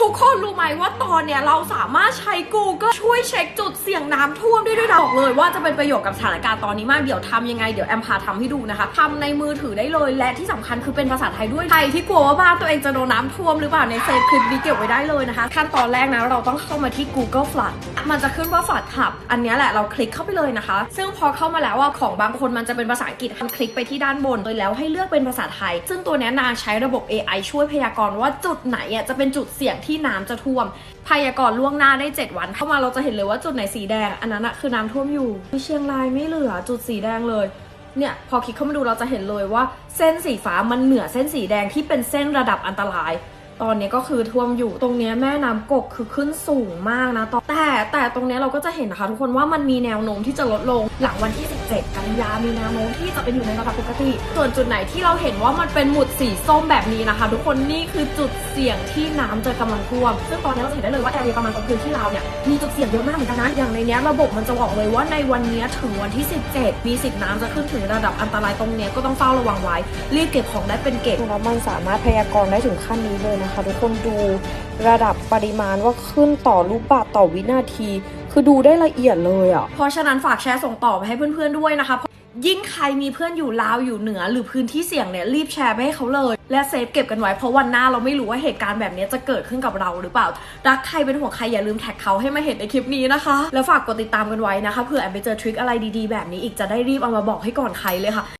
ทุกคนรู้ไหมว่าตอนเนี้ยเราสามารถใช้ Google ช่วยเช็คจุดเสี่ยงน้ำท่วมได้ด้วยนะบอกเลย ว่าจะเป็นประโยชน์กับสถานการณ์ตอนนี้มากเดี๋ยวทำยังไงเดี๋ยวแอมพาทำให้ดูนะคะทำในมือถือได้เลยและที่สำคัญคือเป็นภาษาไทยด้วยใครที่กลัวว่าบ้านตัวเองจะโดนน้ำท่วมหรือเปล่าในเซฟคลิปนี้เก็บไว้ได้เลยนะคะ ขั้นตอนแรกนะเราต้องเข้ามาที่ Google Flood มันจะขึ้นว่า Flood Hub อันนี้แหละเราคลิกเข้าไปเลยนะคะ ซึ่งพอเข้ามาแล้วว่าของบางคนมันจะเป็นภาษาอังกฤษคลิกไปที่ด้านบนโดยแล้วให้เลือกเป็นภาษาไทย ซึ่งตัวนี้นางใช้ระบบ AI ช่วยพยากรณ์ว่าจุดไหนอะจะเป็นจุดเสี่ยงที่ที่น้ำจะท่วมพยากรณ์ล่วงหน้าได้ 7 วัน เข้ามาเราจะเห็นเลยว่าจุดไหนสีแดง อันนั้นอะคือน้ำท่วมอยู่ที่เชียงรายไม่เหลือจุดสีแดงเลยเนี่ยพอคลิกเข้ามาดูเราจะเห็นเลยว่าเส้นสีฟ้ามันเหนือเส้นสีแดงที่เป็นเส้นระดับอันตราย ตอนนี้ก็คือท่วมอยู่ตรงนี้แม่น้ำกกคือขึ้นสูงมากนะตอนแต่แต่ตรงนี้เราก็จะเห็นนะคะ ทุกคนว่ามันมีแนวโน้มที่จะลดลงหลังวันที่ 17 กันยามีแนวโน้มที่จะเป็นอยู่ในระดับปกติ ส่วนจุดไหนที่เราเห็นว่ามันเป็นหมุดสีส้มแบบนี้นะคะ ทุกคนนี่คือจุดเสี่ยงที่น้ำจะกำลังท่วม ซึ่งตอนนี้เราเห็นได้เลยว่าแอเรียประมาณตรงพื้นที่เราเนี่ยมีจุดเสี่ยงเยอะมากเหมือนกันนะอย่างในนี้ระบบมันจะบอกเลยว่าในวันนี้ถึงวันที่ 17 มีสิทธิ์น้ำจะขึ้นถึงระดับอันตรายตรงนี้ก็ต้องเฝ้าระวังไว้รีบเก็บของได้เป็นเก็บแล้วมันสามารถพยากรณ์ได้ถึงขั้นนี้เลยนะคะ ทุกคนดูระดับปริมาณว่าขึ้นต่อลูกบาศก์ต่อวินาที คือดูได้ละเอียดเลยอะ่ะ เพราะฉะนั้นฝากแชร์ส่งต่อไปให้เพื่อนๆด้วยนะคะยิ่งใครมีเพื่อนอยู่ลาวอยู่เหนือหรือพื้นที่เสี่ยงเนี่ยรีบแชร์ไปให้เขาเลย และเซฟเก็บกันไว้เพราะวันหน้าเราไม่รู้ว่าเหตุการณ์แบบนี้จะเกิดขึ้นกับเราหรือเปล่า รักใครเป็นห่วงใครอย่าลืมแท็กเขาให้มาเห็นในคลิปนี้นะคะ แล้วฝากกดติดตามกันไว้นะคะเผื่อแอมไปเจอทริคอะไรดีๆแบบนี้อีกจะได้รีบเอามาบอกให้ก่อนใครเลยค่ะ